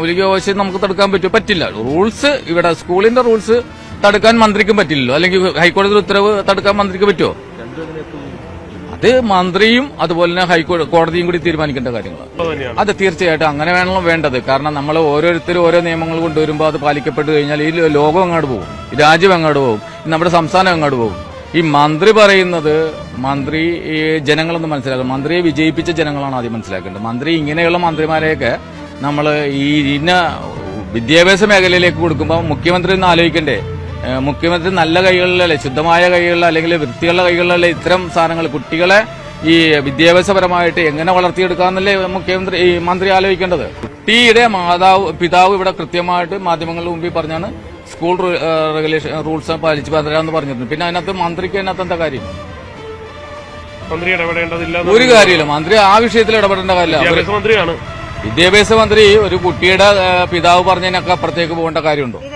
മൗലിക അവകാശം നമുക്ക് തടുക്കാൻ പറ്റുമോ പറ്റില്ല. റൂൾസ് ഇവിടെ സ്കൂളിന്റെ റൂൾസ് തടുക്കാൻ മന്ത്രിക്കും പറ്റില്ലല്ലോ. അല്ലെങ്കിൽ ഹൈക്കോടതി ഉത്തരവ് തടുക്കാൻ മന്ത്രിക്ക് പറ്റുമോ അത് മന്ത്രിയും അതുപോലെ തന്നെ ഹൈക്കോടതി കോടതിയും കൂടി തീരുമാനിക്കേണ്ട കാര്യങ്ങളാണ്. അത് തീർച്ചയായിട്ടും അങ്ങനെ വേണമല്ലോ വേണ്ടത്. കാരണം നമ്മൾ ഓരോരുത്തരും ഓരോ നിയമങ്ങൾ കൊണ്ടുവരുമ്പോൾ അത് പാലിക്കപ്പെട്ട് കഴിഞ്ഞാൽ ഈ ലോകം അങ്ങോട്ട് പോകും. രാജ്യം അങ്ങോട്ട് പോകും. നമ്മുടെ സംസ്ഥാനം അങ്ങോട്ട് പോകും. ഈ മന്ത്രി പറയുന്നത് മന്ത്രി ഈ ജനങ്ങളൊന്ന് മനസ്സിലാക്കണം മന്ത്രിയെ വിജയിപ്പിച്ച ജനങ്ങളാണ് ആദ്യം മനസ്സിലാക്കേണ്ടത്. മന്ത്രി ഇങ്ങനെയുള്ള മന്ത്രിമാരെയൊക്കെ നമ്മൾ ഈ ഇന്ന വിദ്യാഭ്യാസ മേഖലയിലേക്ക് കൊടുക്കുമ്പോൾ മുഖ്യമന്ത്രി ഒന്ന് ആലോചിക്കണ്ടേ? മുഖ്യമന്ത്രി നല്ല കൈകളിലല്ലേ ശുദ്ധമായ കൈകളിൽ അല്ലെങ്കിൽ വൃത്തിയുള്ള കൈകളിലല്ലേ ഇത്തരം സാധനങ്ങൾ കുട്ടികളെ ഈ വിദ്യാഭ്യാസപരമായിട്ട് എങ്ങനെ വളർത്തിയെടുക്കാമെന്നല്ലേ മുഖ്യമന്ത്രി ഈ മന്ത്രി ആലോചിക്കേണ്ടത്? കുട്ടിയുടെ മാതാവ് പിതാവ് ഇവിടെ കൃത്യമായിട്ട് മാധ്യമങ്ങളുടെ മുമ്പിൽ പറഞ്ഞാണ് സ്കൂൾ റെഗുലേഷൻ റൂൾസ് പാലിച്ച് പതരാന്ന് പറഞ്ഞിരുന്നു. പിന്നെ അതിനകത്ത് മന്ത്രിക്ക് അതിനകത്ത് എന്താ കാര്യം? മന്ത്രി ഇടപെടേണ്ടതില്ല ഒരു കാര്യമില്ല മന്ത്രി ആ വിഷയത്തിൽ ഇടപെടേണ്ട കാര്യമില്ല. മന്ത്രിയാണ്. വിദ്യാഭ്യാസ മന്ത്രി ഒരു കുട്ടിയുടെ പിതാവ് പറഞ്ഞതിനൊക്കെ അപ്പുറത്തേക്ക് പോകേണ്ട കാര്യമുണ്ടോ?